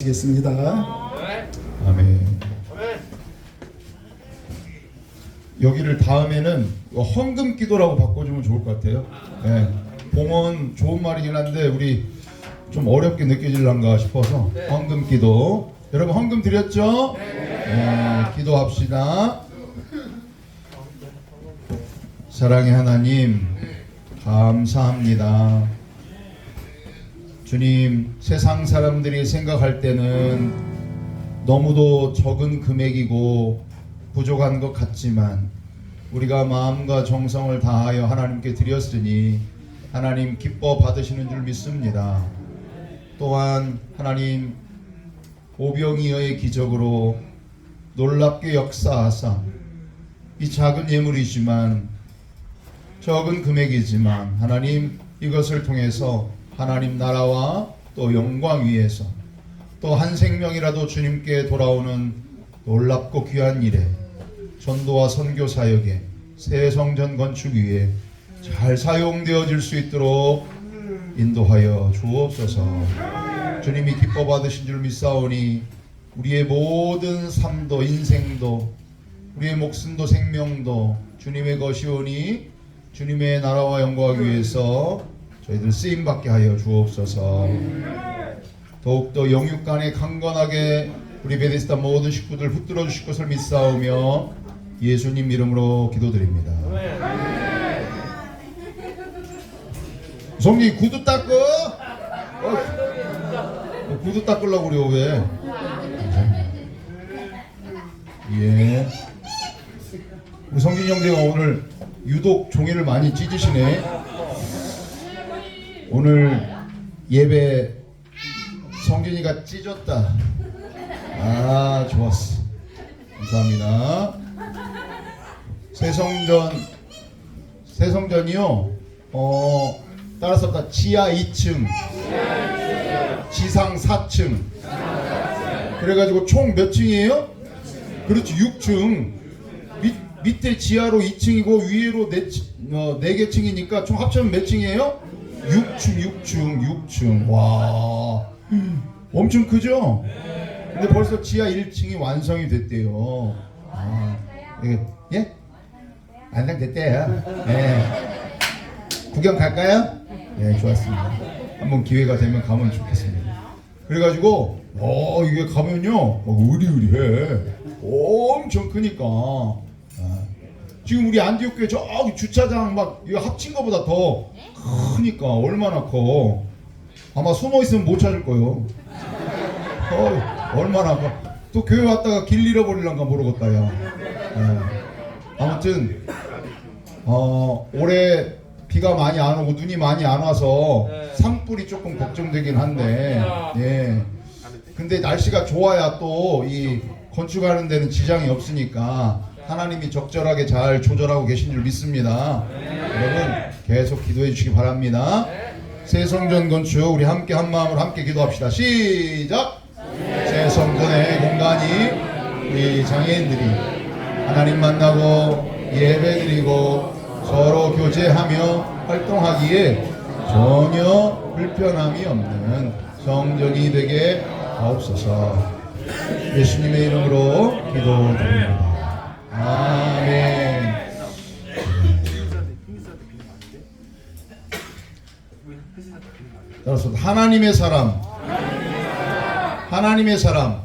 하겠습니다. 아멘. 여기를 다음에는 헌금 기도라고 바꿔주면 좋을 것 같아요. 네. 봉헌 좋은 말이긴 한데 우리 좀 어렵게 느껴질란가 싶어서 헌금 기도. 여러분 헌금 드렸죠? 네. 기도합시다. 사랑의 하나님 감사합니다. 주님 세상 사람들이 생각할 때는 너무도 적은 금액이고 부족한 것 같지만 우리가 마음과 정성을 다하여 하나님께 드렸으니 하나님 기뻐 받으시는 줄 믿습니다. 또한 하나님 오병이어의 기적으로 놀랍게 역사하사 이 작은 예물이지만 적은 금액이지만 하나님 이것을 통해서 하나님 나라와 또 영광 위에서 또 한 생명이라도 주님께 돌아오는 놀랍고 귀한 일에 전도와 선교 사역에 새 성전 건축 위에 잘 사용되어질 수 있도록 인도하여 주옵소서. 주님이 기뻐 받으신 줄 믿사오니 우리의 모든 삶도 인생도 우리의 목숨도 생명도 주님의 것이오니 주님의 나라와 영광 위해서 저희들 쓰임 받게 하여 주옵소서. 더욱더 영육 간에 강건하게 우리 베데스다 모든 식구들 붙들어 주실 것을 믿사오며 예수님 이름으로 기도드립니다. 성님 구두 닦어. 어, 구두 닦으려고 그래요 왜? 예. 우리 성진 형제가 오늘 유독 종이를 많이 찢으시네. 오늘 예배 성진이가 찢었다. 아 좋았어. 감사합니다. 새성전 새성전이요. 어 따라서 다 지하 2층, 지상 4층. 그래가지고 총 몇 층이에요? 그렇지 6층. 밑 밑에 지하로 2층이고 위로 4, 어, 4개 층이니까 총 합치면 몇 층이에요? 6층 6층 6층 와 엄청 크죠? 근데 벌써 지하 1층이 완성이 됐대요 아, 예? 예? 완성됐대요 예. 구경 갈까요? 네 좋았습니다 한번 기회가 되면 가면 좋겠습니다 그래가지고 어 이게 가면요 막 의리의리해 엄청 크니까 아, 지금 우리 안디옥 교회 저기 주차장 막 이거 합친 것보다 더 크니까 얼마나 커. 아마 숨어 있으면 못 찾을 거예요. 어, 얼마나 커. 또 교회 왔다가 길 잃어버릴란가 모르겠다 야. 예. 아무튼 어 올해 비가 많이 안 오고 눈이 많이 안 와서 산불이 조금 걱정되긴 한데 예. 근데 날씨가 좋아야 또 이 건축하는 데는 지장이 없으니까 하나님이 적절하게 잘 조절하고 계신 줄 믿습니다. 여러분 계속 기도해 주시기 바랍니다. 새 성전 건축 우리 함께 한 마음으로 함께 기도합시다. 시작. 새 성전의 공간이 우리 장애인들이 하나님 만나고 예배드리고 서로 교제하며 활동하기에 전혀 불편함이 없는 성전이 되게 하옵소서. 예수님의 이름으로 기도드립니다. 아멘. 따라서 하나님의 사람, 하나님의 사람.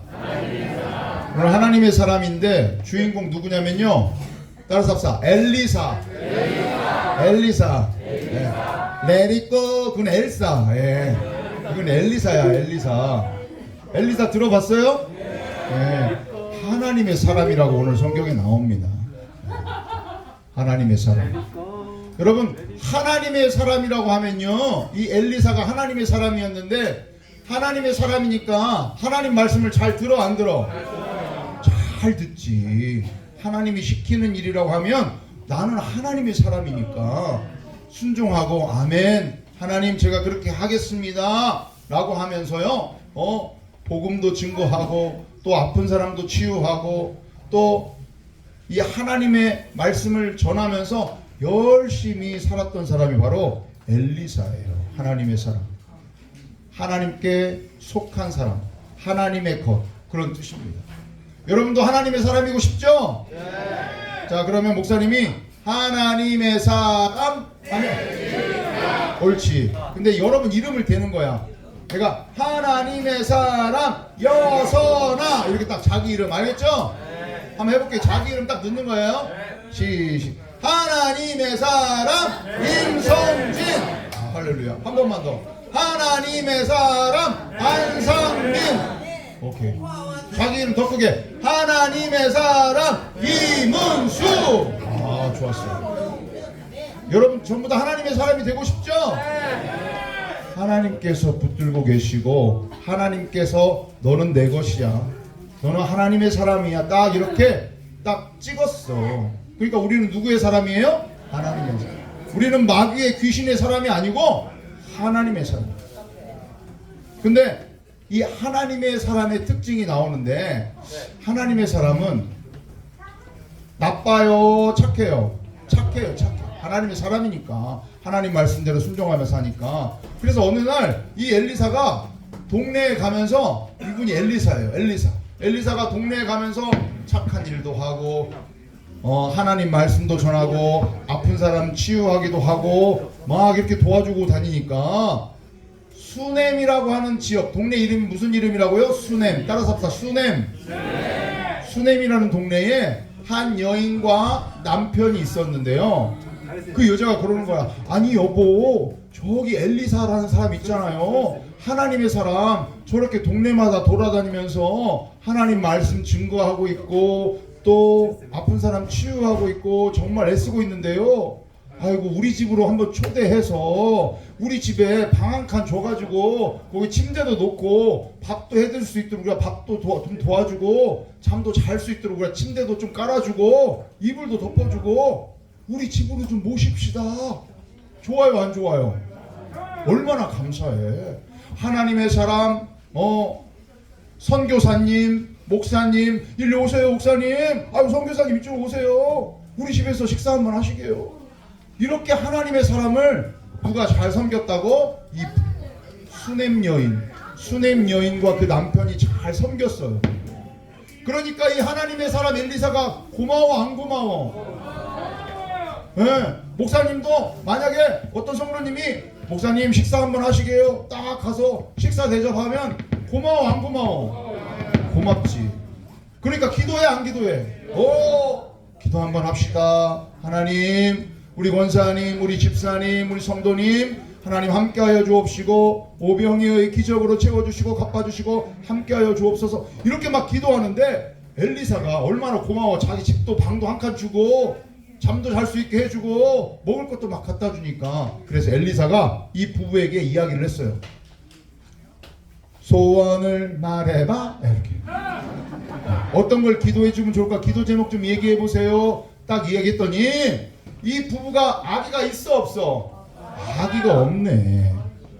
오늘 하나님의 사람인데 주인공 누구냐면요. 따라서 합시다. 엘리사. 엘리사. 예. 레리꼬 그건 엘사. 예. 그건 엘리사야, 엘리사. 엘리사 들어봤어요? 예. 하나님의 사람이라고 오늘 성경에 나옵니다. 하나님의 사람. 여러분 하나님의 사람이라고 하면요 이 엘리사가 하나님의 사람이었는데 하나님의 사람이니까 하나님 말씀을 잘 들어 안 들어 잘 듣지 하나님이 시키는 일이라고 하면 나는 하나님의 사람이니까 순종하고 아멘 하나님 제가 그렇게 하겠습니다 라고 하면서요 어 복음도 증거하고 또 아픈 사람도 치유하고 또 이 하나님의 말씀을 전하면서 열심히 살았던 사람이 바로 엘리사예요. 하나님의 사람. 하나님께 속한 사람. 하나님의 것 그런 뜻입니다. 여러분도 하나님의 사람이고 싶죠? 자 그러면 목사님이 하나님의 사람 하면 옳지. 근데 여러분 이름을 대는 거야. 내가 하나님의 사람 여선아 이렇게 딱 자기 이름 알겠죠? 한번 해볼게요. 자기 이름 딱 넣는 거예요. 시시. 하나님의 사람 임성진. 아, 할렐루야. 한 번만 더. 하나님의 사람 안상민. 오케이. 자기 이름 더 크게. 하나님의 사람 이문수. 아, 좋았어요. 여러분 전부 다 하나님의 사람이 되고 싶죠? 하나님께서 붙들고 계시고 하나님께서 너는 내 것이야. 너는 하나님의 사람이야. 딱 이렇게 딱 찍었어. 그러니까 우리는 누구의 사람이에요? 하나님의 사람. 우리는 마귀의 귀신의 사람이 아니고 하나님의 사람. 근데 이 하나님의 사람의 특징이 나오는데 하나님의 사람은 나빠요, 착해요. 착해요, 착해. 하나님의 사람이니까 하나님 말씀대로 순종하며 사니까. 그래서 어느 날 이 엘리사가 동네에 가면서 이분이 엘리사예요. 엘리사. 엘리사가 동네에 가면서 착한 일도 하고 어, 하나님 말씀도 전하고 아픈 사람 치유하기도 하고 막 이렇게 도와주고 다니니까 수넴이라고 하는 지역 동네 이름이 무슨 이름이라고요? 수넴 따라서 합시다 수넴 수넴이라는 동네에 한 여인과 남편이 있었는데요 그 여자가 그러는 거야. 아니 여보 저기 엘리사라는 사람 있잖아요. 하나님의 사람. 저렇게 동네마다 돌아다니면서 하나님 말씀 증거하고 있고 또 아픈 사람 치유하고 있고 정말 애쓰고 있는데요. 아이고 우리 집으로 한번 초대해서 우리 집에 방 한 칸 줘가지고 거기 침대도 놓고 밥도 해줄 수 있도록 우리가 밥도 도와, 좀 도와주고 잠도 잘 수 있도록 우리가 침대도 좀 깔아주고 이불도 덮어주고 우리 집으로 좀 모십시다. 좋아요 안 좋아요? 얼마나 감사해. 하나님의 사람 어 선교사님 목사님 일리 오세요 목사님 아유 선교사님 이쪽 오세요 우리 집에서 식사 한번 하시게요. 이렇게 하나님의 사람을 누가 잘 섬겼다고? 이 수넴 여인, 수넴 여인과 그 남편이 잘 섬겼어요. 그러니까 이 하나님의 사람 엘리사가 고마워 안 고마워? 예, 목사님도 만약에 어떤 성도님이 목사님 식사 한번 하시게요. 딱 가서 식사 대접하면 고마워 안 고마워? 고맙지. 그러니까 기도해 안 기도해? 오 기도 한번 합시다. 하나님 우리 권사님 우리 집사님 우리 성도님 하나님 함께하여 주옵시고 오병이의 기적으로 채워주시고 갚아주시고 함께하여 주옵소서 이렇게 막 기도하는데 엘리사가 얼마나 고마워 자기 집도 방도 한 칸 주고 잠도 잘 수 있게 해주고 먹을 것도 막 갖다 주니까. 그래서 엘리사가 이 부부에게 이야기를 했어요. 소원을 말해봐. 이렇게. 어떤 걸 기도해 주면 좋을까? 기도 제목 좀 얘기해 보세요. 딱 이야기했더니 이 부부가 아기가 있어 없어? 아기가 없네.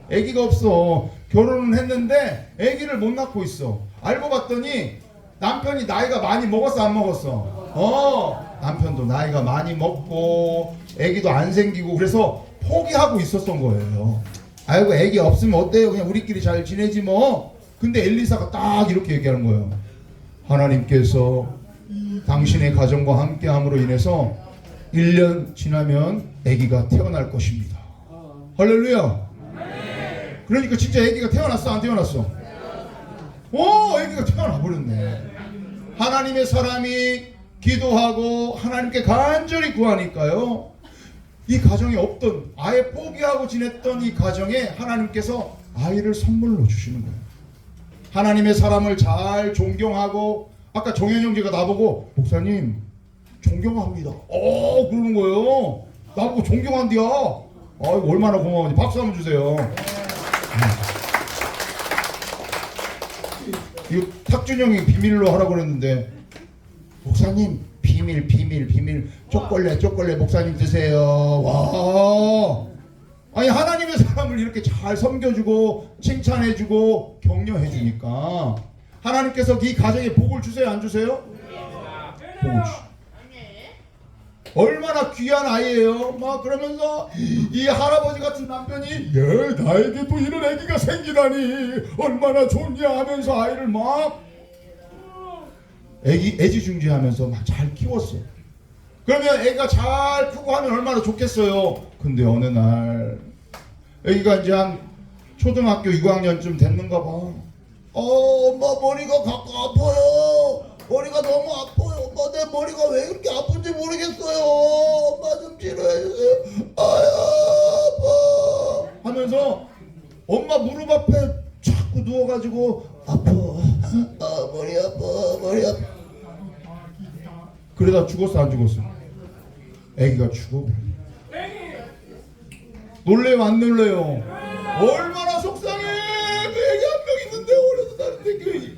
아기가 없어. 결혼은 했는데 아기를 못 낳고 있어. 알고 봤더니 남편이 나이가 많이 먹었어 안 먹었어? 어 남편도 나이가 많이 먹고 아기도 안 생기고 그래서 포기하고 있었던 거예요 아이고 아기 없으면 어때요 그냥 우리끼리 잘 지내지 뭐 근데 엘리사가 딱 이렇게 얘기하는 거예요 하나님께서 당신의 가정과 함께함으로 인해서 1년 지나면 아기가 태어날 것입니다. 할렐루야. 그러니까 진짜 아기가 태어났어 안 태어났어? 오 아기가 태어나 버렸네. 하나님의 사람이 기도하고 하나님께 간절히 구하니까요. 이 가정에 없던 아예 포기하고 지냈던 이 가정에 하나님께서 아이를 선물로 주시는 거예요. 하나님의 사람을 잘 존경하고 아까 정현 형제가 나보고 목사님 존경합니다. 어 그러는 거예요. 나보고 존경한디야. 아이고 얼마나 고마운지 박수 한번 주세요. 이거 탁준 형이 비밀로 하라고 그랬는데 목사님 비밀 비밀 비밀 초콜릿 초콜릿 목사님 드세요. 와. 아니 하나님의 사람을 이렇게 잘 섬겨주고 칭찬해주고 격려해주니까 하나님께서 이 가정에 복을 주세요 안 주세요? 복을 주. 얼마나 귀한 아이예요. 막 그러면서 이 할아버지 같은 남편이 예 나에게도 이런 아기가 생기다니 얼마나 좋냐 하면서 아이를 막 애기 애지중지하면서 막 잘 키웠어. 그러면 애가 잘 크고 하면 얼마나 좋겠어요. 근데 어느 날 애기가 이제 한 초등학교 6학년쯤 됐는가 봐. 어 엄마 머리가 가끔 아파요. 머리가 너무 아파요. 엄마 내 머리가 왜 그렇게 아픈지 모르겠어요. 엄마 좀 치료해 주세요. 아야 아파. 하면서 엄마 무릎 앞에 자꾸 누워가지고 아파. 아 머리 아파 머리 아파. 그러다 죽었어 안 죽었어? 애기가 죽어버려. 놀래요 안 놀래요? 얼마나 속상해. 그 애기 한 명 있는데 어려서 다른데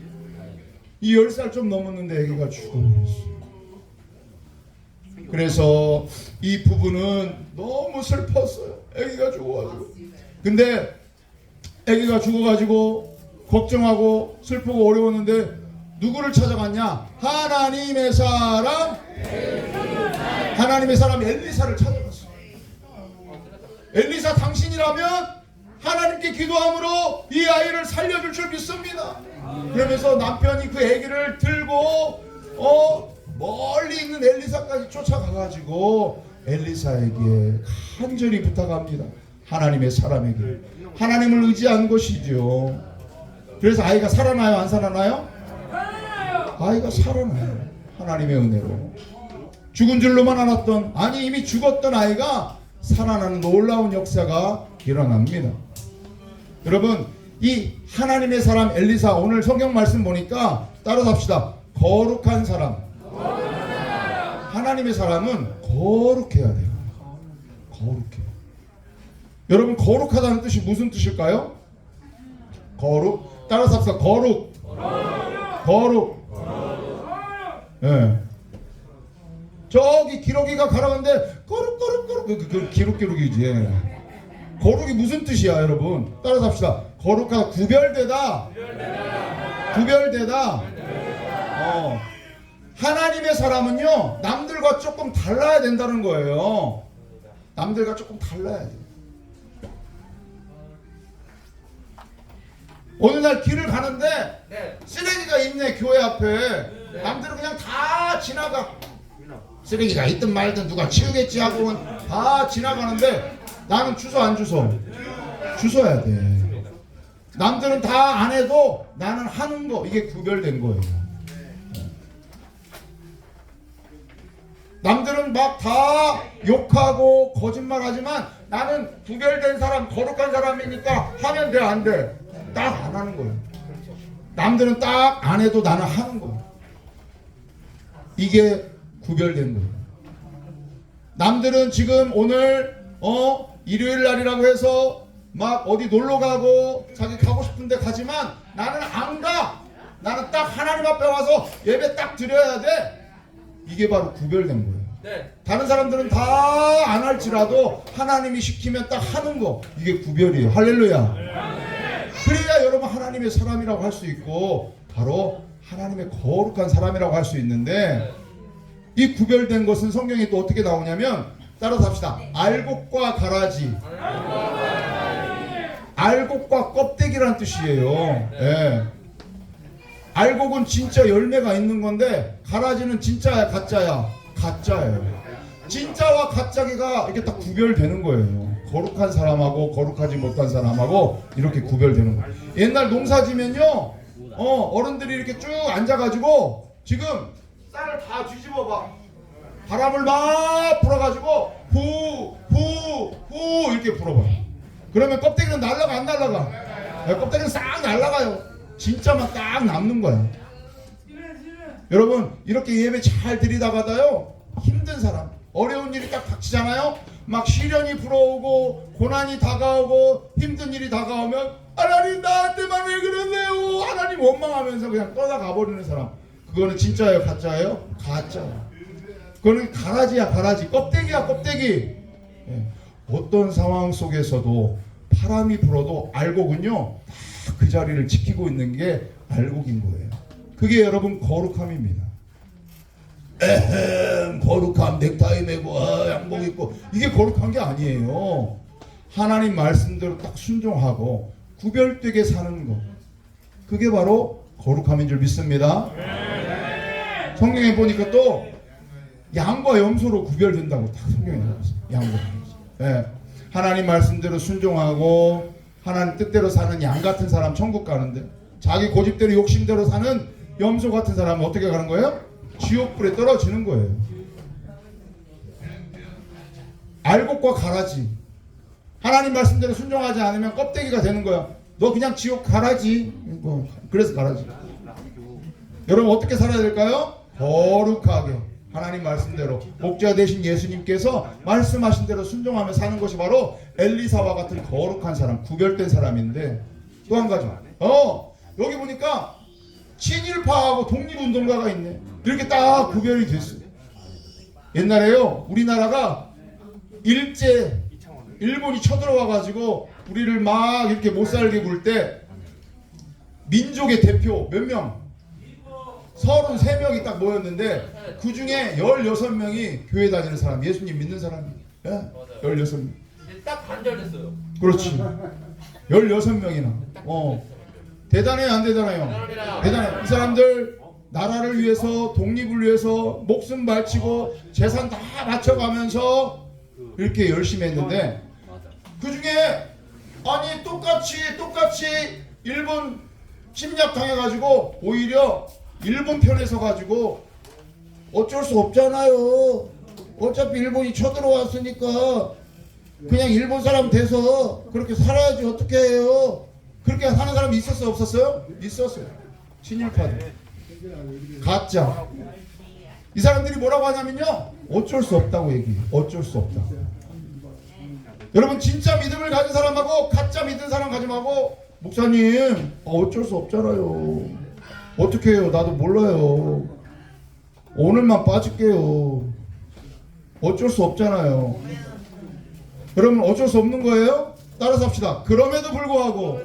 그이열 살 좀 넘었는데 애기가 죽어버렸어. 그래서 이 부부는 너무 슬펐어요. 애기가 죽어가지고. 근데 애기가 죽어가지고 걱정하고 슬프고 어려웠는데 누구를 찾아갔냐? 하나님의 사람 하나님의 사람 엘리사를 찾아갔어. 엘리사 당신이라면 하나님께 기도함으로 이 아이를 살려줄 줄 믿습니다. 그러면서 남편이 그 아기를 들고 어 멀리 있는 엘리사까지 쫓아가가지고 엘리사에게 간절히 부탁합니다. 하나님의 사람에게 하나님을 의지한 것이죠. 그래서 아이가 살아나요, 안 살아나요? 아이가 살아나요. 하나님의 은혜로. 죽은 줄로만 알았던 아니 이미 죽었던 아이가 살아나는 놀라운 역사가 일어납니다. 여러분 이 하나님의 사람 엘리사 오늘 성경 말씀 보니까 따라잡시다. 거룩한 사람. 하나님의 사람은 거룩해야 돼요. 거룩해. 여러분 거룩하다는 뜻이 무슨 뜻일까요? 거룩. 따라서 합시다. 거룩. 거룩. 예. 저기 기록이가 가라는데 거룩 거룩 거룩 그, 그, 그 기록 기록이지. 예. 거룩이 무슨 뜻이야, 여러분? 따라서 합시다. 거룩하다 구별되다. 구별되다. 어. 하나님의 사람은요 남들과 조금 달라야 된다는 거예요. 남들과 조금 달라야 돼. 어느 날 길을 가는데 네. 쓰레기가 있네 교회 앞에 남들은 그냥 다 지나가 쓰레기가 있든 말든 누가 치우겠지 하고 다 지나가는데 나는 주소 안 주소 주소야 돼 남들은 다 안 해도 나는 하는 거 이게 구별된 거예요 남들은 막 다 욕하고 거짓말하지만 나는 구별된 사람 거룩한 사람이니까 하면 돼 안 돼? 딱 안 하는 거예요. 남들은 딱 안 해도 나는 하는 거예요. 이게 구별된 거예요. 남들은 지금 오늘 어 일요일 날이라고 해서 막 어디 놀러 가고 자기 가고 싶은데 가지만 나는 안 가. 나는 딱 하나님 앞에 와서 예배 딱 드려야 돼. 이게 바로 구별된 거예요. 네. 다른 사람들은 다 안 할지라도 하나님이 시키면 딱 하는 거 이게 구별이에요. 할렐루야. 그래야 여러분 하나님의 사람이라고 할 수 있고 바로 하나님의 거룩한 사람이라고 할 수 있는데 이 구별된 것은 성경에 또 어떻게 나오냐면 따라서 합시다. 알곡과 가라지. 알곡과 껍데기란 뜻이에요. 예. 알곡은 진짜 열매가 있는 건데 가라지는 진짜야 가짜야 가짜예요. 진짜와 가짜가 이렇게 딱 구별되는 거예요. 거룩한 사람하고 거룩하지 못한 사람하고 이렇게 구별되는 거예요. 옛날 농사지면요, 어 어른들이 이렇게 쭉 앉아가지고 지금 쌀을 다 뒤집어 봐. 바람을 막 불어가지고 후 후 후 이렇게 불어봐. 그러면 껍데기는 날라가 안 날라가? 네, 껍데기는 싹 날라가요. 진짜만 딱 남는 거야. 여러분 이렇게 예배 잘 드리다가다요 힘든 사람 어려운 일이 딱 닥치잖아요 막 시련이 불어오고 고난이 다가오고 힘든 일이 다가오면 하나님 나한테만 왜 그러세요? 하나님 원망하면서 그냥 떠나가 버리는 사람. 그거는 진짜예요? 가짜예요? 가짜야 그거는 가라지야 가라지. 껍데기야 껍데기. 예. 어떤 상황 속에서도 바람이 불어도 알곡은요 다그 자리를 지키고 있는 게 알곡인 거예요. 그게 여러분 거룩함입니다. 에헴 거룩함 넥타이 메고 아, 양복 입고. 이게 거룩한 게 아니에요. 하나님 말씀대로 딱 순종하고 구별되게 사는 거 그게 바로 거룩함인 줄 믿습니다. 성경에 보니까 또 양과 염소로 구별된다고 딱 성경에 나와 있어요. 양과 염소. 예. 하나님 말씀대로 순종하고 하나님 뜻대로 사는 양 같은 사람 천국 가는데 자기 고집대로 욕심대로 사는 염소 같은 사람은 어떻게 가는 거예요? 지옥불에 떨어지는 거예요. 알곡과 가라지. 하나님 말씀대로 순종하지 않으면 껍데기가 되는 거야. 너 그냥 지옥 가라지. 뭐, 그래서 가라지. 여러분 어떻게 살아야 될까요? 거룩하게 하나님 말씀대로 목자 되신 예수님께서 말씀하신 대로 순종하며 사는 것이 바로 엘리사와 같은 거룩한 사람, 구별된 사람인데 또 한 가지. 어 여기 보니까 친일파하고 독립운동가가 있네. 이렇게 딱 구별이 됐어. 옛날에요 우리나라가 일제 일본이 쳐들어와 가지고 우리를 막 이렇게 못 살게 굴 때 민족의 대표 몇 명? 33명이 딱 모였는데 그 중에 16명이 교회 다니는 사람, 예수님 믿는 사람이. 예? 16명. 이제 딱 반절됐어요. 그렇지. 16명이나. 어. 대단해요, 안 대단해요? 대단해. 이 사람들 나라를 위해서 독립을 위해서 목숨 바치고 재산 다 바쳐가면서 이렇게 열심히 했는데 그 중에 아니 똑같이 똑같이 일본 침략 당해가지고 오히려 일본 편에 서 가지고 어쩔 수 없잖아요. 어차피 일본이 쳐들어왔으니까 그냥 일본 사람 돼서 그렇게 살아야지 어떻게 해요? 그렇게 하는 사람이 있었어요 없었어요? 있었어요. 친일파들. 가짜. 이 사람들이 뭐라고 하냐면요. 어쩔 수 없다고 얘기해요. 어쩔 수 없다. 여러분 진짜 믿음을 가진 사람하고 가짜 믿는 사람 가지하고 목사님 어, 어쩔 수 없잖아요. 어떻게 해요? 나도 몰라요. 오늘만 빠질게요. 어쩔 수 없잖아요. 여러분 어쩔 수 없는 거예요? 따라서 합시다. 그럼에도 불구하고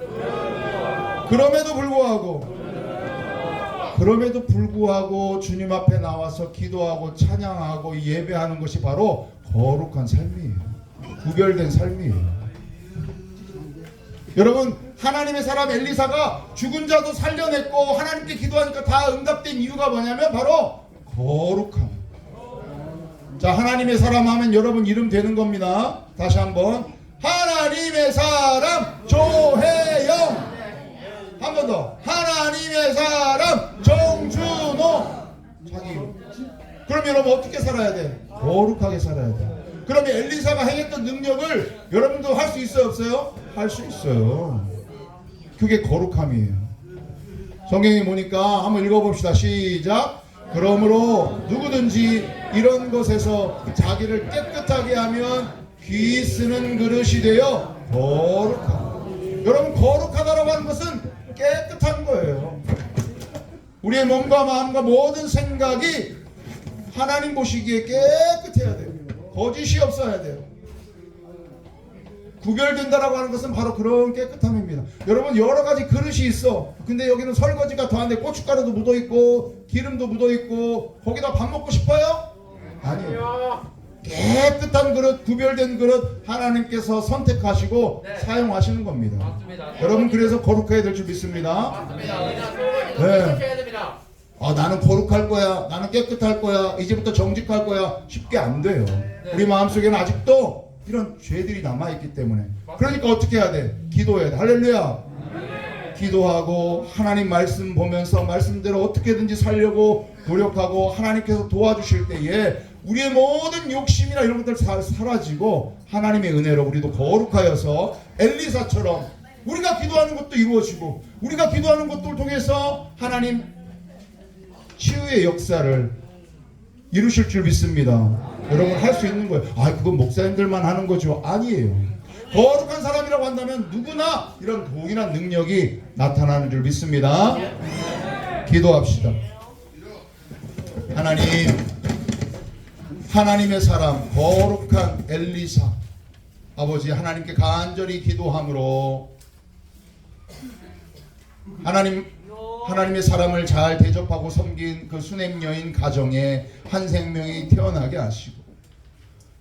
그럼에도 불구하고 그럼에도 불구하고 주님 앞에 나와서 기도하고 찬양하고 예배하는 것이 바로 거룩한 삶이에요. 구별된 삶이에요. 여러분 하나님의 사람 엘리사가 죽은 자도 살려냈고 하나님께 기도하니까 다 응답된 이유가 뭐냐면 바로 거룩함. 자 하나님의 사람 하면 여러분 이름 되는 겁니다. 다시 한번 하나님의 사람 조혜영 한 번 더 하나님의 사람 정준호 자기. 그럼 여러분 어떻게 살아야 돼? 거룩하게 살아야 돼. 그러면 엘리사가 행했던 능력을 여러분도 할 수 있어요 없어요? 할 수 있어요. 그게 거룩함이에요. 성경에 보니까 한번 읽어봅시다. 시작. 그러므로 누구든지 이런 것에서 자기를 깨끗하게 하면 귀 쓰는 그릇이 되어 거룩함. 여러분 거룩하다라고 하는 것은 깨끗한 거예요. 우리의 몸과 마음과 모든 생각이 하나님 보시기에 깨끗해야 돼요. 거짓이 없어야 돼요. 구별된다라고 하는 것은 바로 그런 깨끗함입니다. 여러분 여러 가지 그릇이 있어. 근데 여기는 설거지가 더한데 고춧가루도 묻어 있고 기름도 묻어 있고 거기다 밥 먹고 싶어요? 아니요. 깨끗한 그릇, 구별된 그릇 하나님께서 선택하시고 네. 사용하시는 겁니다. 맞습니다. 여러분 그래서 거룩해야 될 줄 믿습니다. 맞습니다. 네. 아 나는 거룩할 거야. 나는 깨끗할 거야. 이제부터 정직할 거야. 쉽게 안 돼요. 우리 마음속에는 아직도 이런 죄들이 남아있기 때문에. 그러니까 어떻게 해야 돼? 기도해야 돼. 할렐루야. 기도하고 하나님 말씀 보면서 말씀대로 어떻게든지 살려고 노력하고 하나님께서 도와주실 때에 우리의 모든 욕심이나 이런 것들 다 사라지고 하나님의 은혜로 우리도 거룩하여서 엘리사처럼 우리가 기도하는 것도 이루어지고 우리가 기도하는 것들을 통해서 하나님 치유의 역사를 이루실 줄 믿습니다. 여러분 할 수 있는 거예요. 아, 그건 목사님들만 하는 거죠. 아니에요. 거룩한 사람이라고 한다면 누구나 이런 동일한 능력이 나타나는 줄 믿습니다. 기도합시다. 하나님, 하나님의 사람, 거룩한 엘리사, 아버지 하나님께 간절히 기도함으로 하나님 하나님의 사람을 잘 대접하고 섬긴 그 수냄 여인 가정에 한 생명이 태어나게 하시고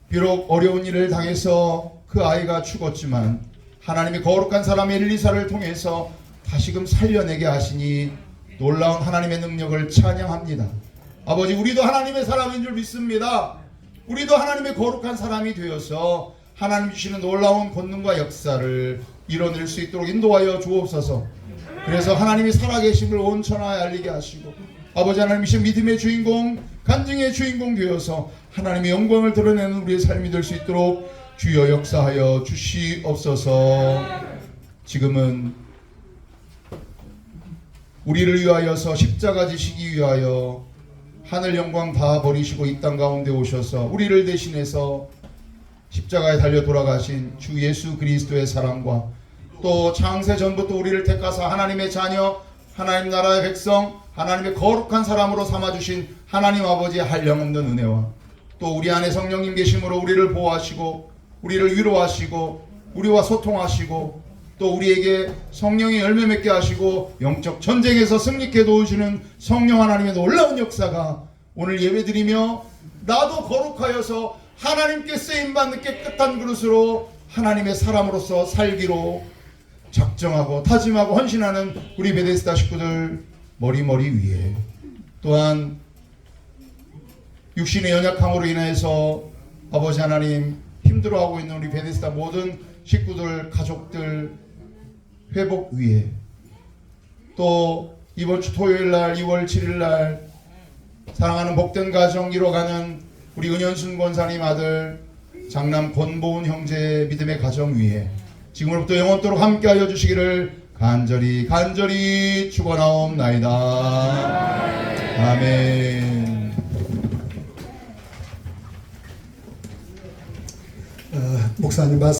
비록 어려운 일을 당해서 그 아이가 죽었지만 하나님의 거룩한 사람 엘리사를 통해서 다시금 살려내게 하시니 놀라운 하나님의 능력을 찬양합니다. 아버지 우리도 하나님의 사람인 줄 믿습니다. 우리도 하나님의 거룩한 사람이 되어서 하나님 주시는 놀라운 권능과 역사를 이뤄낼 수 있도록 인도하여 주옵소서. 그래서 하나님이 살아계심을 온 천하에 알리게 하시고 아버지 하나님이신 믿음의 주인공 간증의 주인공 되어서 하나님의 영광을 드러내는 우리의 삶이 될 수 있도록 주여 역사하여 주시옵소서. 지금은 우리를 위하여서 십자가 지시기 위하여 하늘 영광 다 버리시고 이 땅 가운데 오셔서 우리를 대신해서 십자가에 달려 돌아가신 주 예수 그리스도의 사랑과 또 창세 전부터 우리를 택하사 하나님의 자녀, 하나님 나라의 백성, 하나님의 거룩한 사람으로 삼아 주신 하나님 아버지의 한량없는 은혜와 또 우리 안에 성령님 계심으로 우리를 보호하시고 우리를 위로하시고 우리와 소통하시고 또 우리에게 성령이 열매 맺게 하시고 영적 전쟁에서 승리케 도우시는 성령 하나님의 놀라운 역사가 오늘 예배드리며 나도 거룩하여서 하나님께 쓰임 받는 깨끗한 그릇으로 하나님의 사람으로서 살기로 작정하고 다짐하고 헌신하는 우리 베데스다 식구들 머리머리 위에. 또한 육신의 연약함으로 인해서 아버지 하나님 힘들어하고 있는 우리 베데스다 모든 식구들 가족들 회복 위에. 또 이번 주 토요일 날 2월 7일 날 사랑하는 복된 가정 이뤄가는 우리 은현순 권사님 아들 장남 권보은 형제의 믿음의 가정 위에 지금으로부터 영원토록 함께하여 주시기를 간절히 간절히 축원하옵나이다. 아멘. 어, 목사님 말씀